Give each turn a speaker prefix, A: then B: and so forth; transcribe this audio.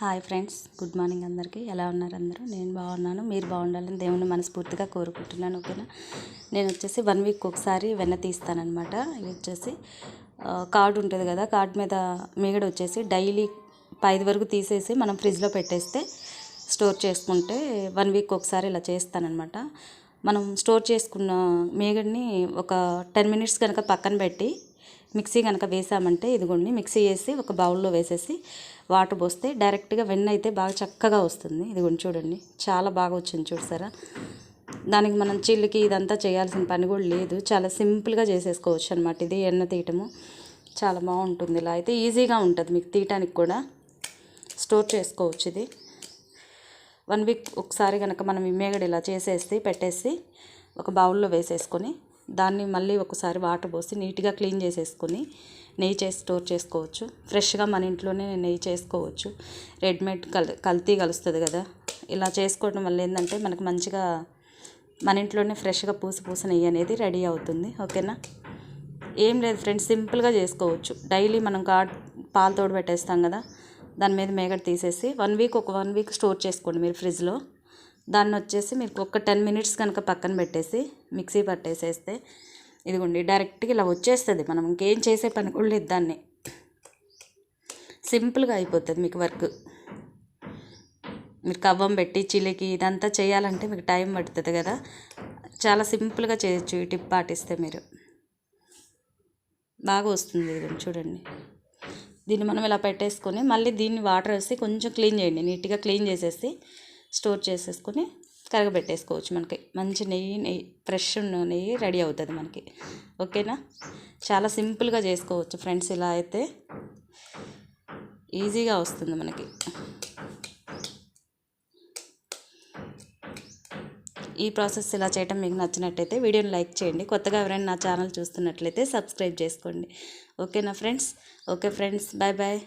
A: Hi friends good morning అందరికీ. ఎలా ఉన్నారు అందరూ? నేను బాగున్నాను. మీరు బాగుండాలని దేవుని మనస్ఫూర్తిగా కోరుకుంటున్నాను ఓకేనా? నేను వచ్చేసి వన్ వీక్ ఒకసారి వెన్న తీస్తానమాట ఇది వచ్చేసి కార్డు ఉంటుంది కదా కార్డు మీద మీగడ వచ్చేసి డైలీ ఐదు వరకు తీసేసి మనం ఫ్రిడ్జ్లో పెట్టేస్తే స్టోర్ చేసుకుంటే వన్ వీక్ ఒకసారి ఇలా చేస్తానమాట మనం స్టోర్ చేసుకున్న మీగడిని ఒక టెన్ మినిట్స్ కనుక పక్కన పెట్టి మిక్సీ కనుక వేసామంటే ఇదిగోండి మిక్సీ వేసి ఒక బౌల్లో వేసేసి వాటర్ పోస్తే డైరెక్ట్గా వెన్న అయితే బాగా చక్కగా వస్తుంది. ఇదిగోండి చూడండి. చాలా బాగా వచ్చింది చూసారా దానికి మనం చిల్లికి ఇదంతా చేయాల్సిన పని కూడా లేదు. చాలా సింపుల్గా చేసేసుకోవచ్చు అనమాట ఇది ఎన్న తీయటము. చాలా బాగుంటుంది ఇలా. అయితే ఈజీగా ఉంటుంది మీకు తీయటానికి కూడా. స్టోర్ చేసుకోవచ్చు ఇది. వన్ వీక్ ఒకసారి కనుక మనం ఈ మేగడ ఇలా చేసేసి పెట్టేసి ఒక బౌల్లో వేసేసుకొని దాన్ని మళ్ళీ ఒకసారి వాటర్ పోసి నీట్గా క్లీన్ చేసేసుకొని నెయ్యి చేసి స్టోర్ చేసుకోవచ్చు. ఫ్రెష్గా మన ఇంట్లోనే నెయ్యి చేసుకోవచ్చు. రెడీమేడ్ కల్ కల్తీ కలుస్తుంది కదా. ఇలా చేసుకోవడం వల్ల ఏంటంటే మనకు మంచిగా మన ఇంట్లోనే ఫ్రెష్గా పూసి పూస నెయ్యి అనేది రెడీ అవుతుంది. ఓకేనా? ఏం లేదు ఫ్రెండ్స్ సింపుల్గా చేసుకోవచ్చు. డైలీ మనం గా పాలు తోడు పెట్టేస్తాం కదా. దాని మీద మేగడ తీసేసి వన్ వీక్ ఒక వన్ వీక్ స్టోర్ చేసుకోండి మీరు ఫ్రిడ్జ్లో. దాన్ని వచ్చేసి మీకు ఒక టెన్ మినిట్స్ కనుక పక్కన పెట్టేసి మిక్సీ పట్టేసేస్తే ఇదిగోండి డైరెక్ట్గా ఇలా వచ్చేస్తుంది. మనం ఇంకేం చేసే పని కూడా లేదు దాన్ని. సింపుల్గా అయిపోతుంది మీకు వర్క్. మీరు కవ్వం పెట్టి చిలికి ఇదంతా చేయాలంటే మీకు టైం పడుతుంది కదా. చాలా సింపుల్గా చేయొచ్చు ఈ టిప్ పాటిస్తే మీరు. బాగా వస్తుంది ఇది చూడండి. దీన్ని మనం ఇలా పెట్టేసుకొని మళ్ళీ దీన్ని వాటర్ వేసి కొంచెం క్లీన్ చేయండి. నీట్గా క్లీన్ చేసేసి స్టోర్ చేసేసుకొని కరగబెట్టేసుకోవచ్చు మనకి. మంచి నెయ్యి నెయ్యి ఫ్రెష్ ఉన్న నెయ్యి రెడీ అవుతుంది మనకి. ఓకేనా? చాలా సింపుల్గా చేసుకోవచ్చు ఫ్రెండ్స్ ఇలా అయితే. ఈజీగా వస్తుంది మనకి. ఈ ప్రాసెస్ ఇలా చేయటం మీకు నచ్చినట్టయితే వీడియోని లైక్ చేయండి. కొత్తగా ఎవరైనా నా ఛానల్ చూస్తున్నట్లయితే సబ్స్క్రైబ్ చేసుకోండి. ఓకేనా friends? Okay friends. Bye bye.